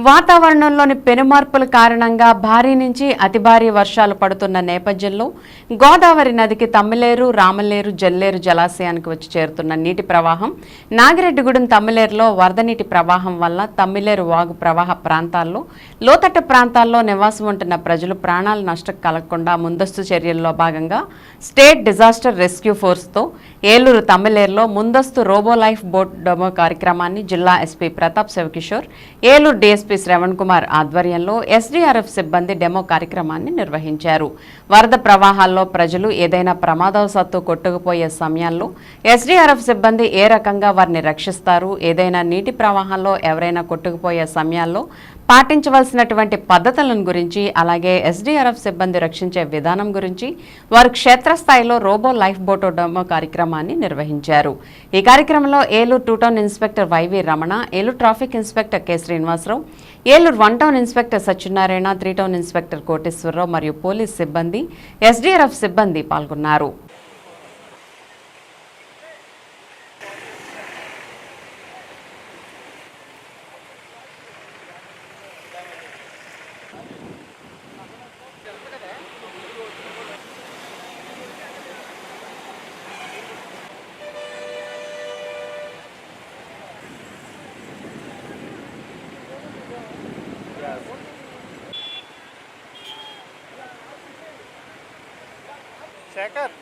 వాతావరణంలోని పెనుమార్పుల కారణంగా భారీ నుంచి అతి భారీ వర్షాలు పడుతున్న నేపథ్యంలో గోదావరి నదికి తమ్మిలేరు రామలేరు జల్లేరు జలాశయానికి వచ్చి చేరుతున్న నీటి ప్రవాహం నాగిరెడ్డిగూడెం తమ్మిలేరులో వరద నీటి ప్రవాహం వల్ల తమ్మిలేరు వాగు ప్రవాహ ప్రాంతాల్లో లోతట్టు ప్రాంతాల్లో నివాసం ఉంటున్న ప్రజలు ప్రాణాలు నష్టం కలగకుండా ముందస్తు చర్యల్లో భాగంగా స్టేట్ డిజాస్టర్ రెస్క్యూ ఫోర్స్తో ఏలూరు తమ్మిలేరులో ముందస్తు రోబో లైఫ్ బోట్ డొమో కార్యక్రమాన్ని జిల్లా ఎస్పీ ప్రతాప్ శివకిషోర్ ఏలూరు డిఎస్పీ శ్రవణ్ కుమార్ ఆధ్వర్యంలో ఎస్డీఆర్ఎఫ్ సిబ్బంది డెమో కార్యక్రమాన్ని నిర్వహించారు. వరద ప్రవాహాల్లో ప్రజలు ఏదైనా ప్రమాదవశాత్తు కొట్టుకుపోయే సమయాల్లో ఎస్డీఆర్ఎఫ్ సిబ్బంది ఏ రకంగా వారిని రక్షిస్తారు? ఏదైనా నీటి ప్రవాహంలో ఎవరైనా కొట్టుకుపోయే సమయాల్లో పాటించవలసినటువంటి పద్ధతులను గురించి అలాగే ఎస్డీఆర్ఎఫ్ సిబ్బంది రక్షించే విధానం గురించి వారు క్షేత్రస్థాయిలో రోబో లైఫ్ బోటో డెమో కార్యక్రమాన్ని నిర్వహించారు. ఈ కార్యక్రమంలో Eluru two town inspector YV Ramana Eluru traffic inspector K Srinivasarao Eluru one town inspector Satyanarayana three town inspector Koteswararao మరియు పోలీస్ సిబ్బంది ఎస్డీఆర్ఎఫ్ సిబ్బంది పాల్గొన్నారు. Shekhar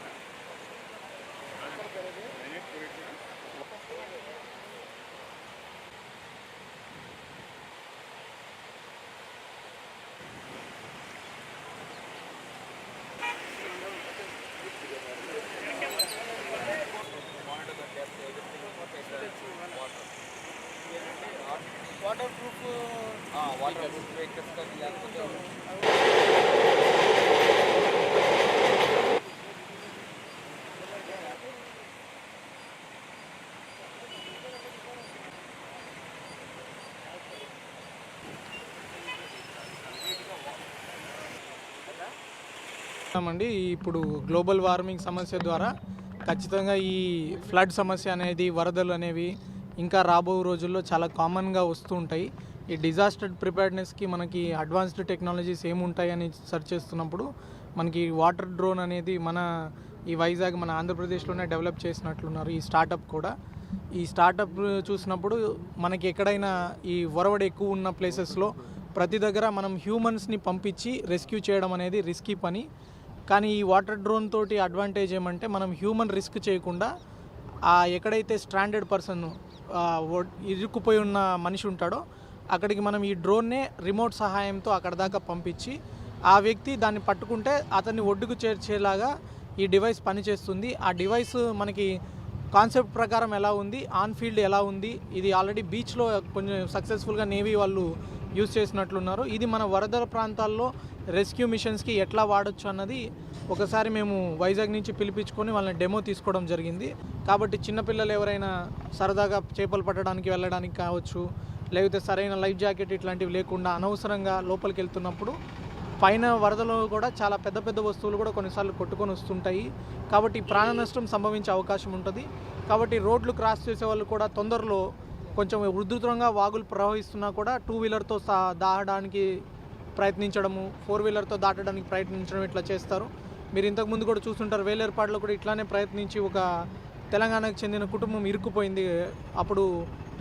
water proof water proof vehicles కానీ లేకపోతే అండి ఇప్పుడు గ్లోబల్ వార్మింగ్ సమస్య ద్వారా ఖచ్చితంగా ఈ ఫ్లడ్ సమస్య అనేది వరదలు అనేవి ఇంకా రాబో రోజుల్లో చాలా కామన్గా వస్తూ ఉంటాయి. ఈ డిజాస్టర్ ప్రిపేర్నెస్కి మనకి అడ్వాన్స్డ్ టెక్నాలజీస్ ఏముంటాయని సెర్చ్ చేస్తున్నప్పుడు మనకి వాటర్ డ్రోన్ అనేది మన ఈ వైజాగ్ మన ఆంధ్రప్రదేశ్లోనే డెవలప్ చేసినట్లున్నారు ఈ స్టార్టప్ కూడా. ఈ స్టార్టప్ చూసినప్పుడు మనకి ఎక్కడైనా ఈ వరవడి ఎక్కువ ఉన్న ప్లేసెస్లో ప్రతి దగ్గర మనం హ్యూమన్స్ని పంపించి రెస్క్యూ చేయడం అనేది రిస్కీ పని. కానీ ఈ వాటర్ డ్రోన్ తోటి అడ్వాంటేజ్ ఏమంటే మనం హ్యూమన్ రిస్క్ చేయకుండా ఆ ఎక్కడైతే స్ట్రాండెడ్ పర్సన్ ఇరుక్కుపోయి ఉన్న మనిషి ఉంటాడో అక్కడికి మనం ఈ డ్రోన్నే రిమోట్ సహాయంతో అక్కడ దాకా పంపించి ఆ వ్యక్తి దాన్ని పట్టుకుంటే అతన్ని ఒడ్డుకు చేర్చేలాగా ఈ డివైస్ పనిచేస్తుంది. ఆ డివైస్ మనకి కాన్సెప్ట్ ప్రకారం ఎలా ఉంది? ఆన్ ఫీల్డ్ ఎలా ఉంది? ఇది ఆల్రెడీ బీచ్లో కొంచెం సక్సెస్ఫుల్గా నేవీ వాళ్ళు యూజ్ చేసినట్లున్నారు. ఇది మన వరదల ప్రాంతాల్లో రెస్క్యూ మిషన్స్కి ఎట్లా వాడొచ్చు అన్నది ఒకసారి మేము వైజాగ్ నుంచి పిలిపించుకొని వాళ్ళని డెమో తీసుకోవడం జరిగింది. కాబట్టి చిన్నపిల్లలు ఎవరైనా సరదాగా చేపలు పట్టడానికి వెళ్ళడానికి కావచ్చు లేకపోతే సరైన లైఫ్ జాకెట్ ఇట్లాంటివి లేకుండా అనవసరంగా లోపలికి వెళ్తున్నప్పుడు పైన వరదలో కూడా చాలా పెద్ద పెద్ద వస్తువులు కూడా కొన్నిసార్లు కొట్టుకొని వస్తుంటాయి. కాబట్టి ప్రాణ నష్టం సంభవించే అవకాశం ఉంటుంది. కాబట్టి రోడ్లు క్రాస్ చేసే వాళ్ళు కూడా తొందరలో కొంచెం ఉధృతంగా వాగులు ప్రవహిస్తున్నా కూడా టూ వీలర్తో సా దాటడానికి ప్రయత్నించడము ఫోర్ వీలర్తో దాటడానికి ప్రయత్నించడం ఇట్లా చేస్తారు. మీరు ఇంతకుముందు కూడా చూస్తుంటారు వేలేర్పాడులో కూడా ఇట్లానే ప్రయత్నించి ఒక తెలంగాణకు చెందిన కుటుంబం ఇరుక్కుపోయింది. అప్పుడు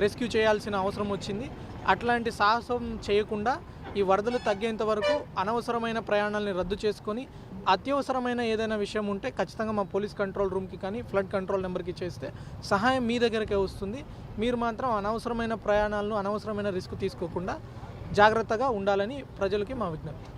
రెస్క్యూ చేయాల్సిన అవసరం వచ్చింది. అట్లాంటి సాహసం చేయకుండా ఈ వరదలు తగ్గేంత వరకు అనవసరమైన ప్రయాణాలని రద్దు చేసుకొని అత్యవసరమైన ఏదైనా విషయం ఉంటే ఖచ్చితంగా మా పోలీస్ కంట్రోల్ రూమ్కి కానీ ఫ్లడ్ కంట్రోల్ నెంబర్కి చేస్తే సహాయం మీ దగ్గరకే వస్తుంది. మీరు మాత్రం అనవసరమైన ప్రయాణాలను అనవసరమైన రిస్క్ తీసుకోకుండా జాగ్రత్తగా ఉండాలని ప్రజలకి మా విజ్ఞప్తి.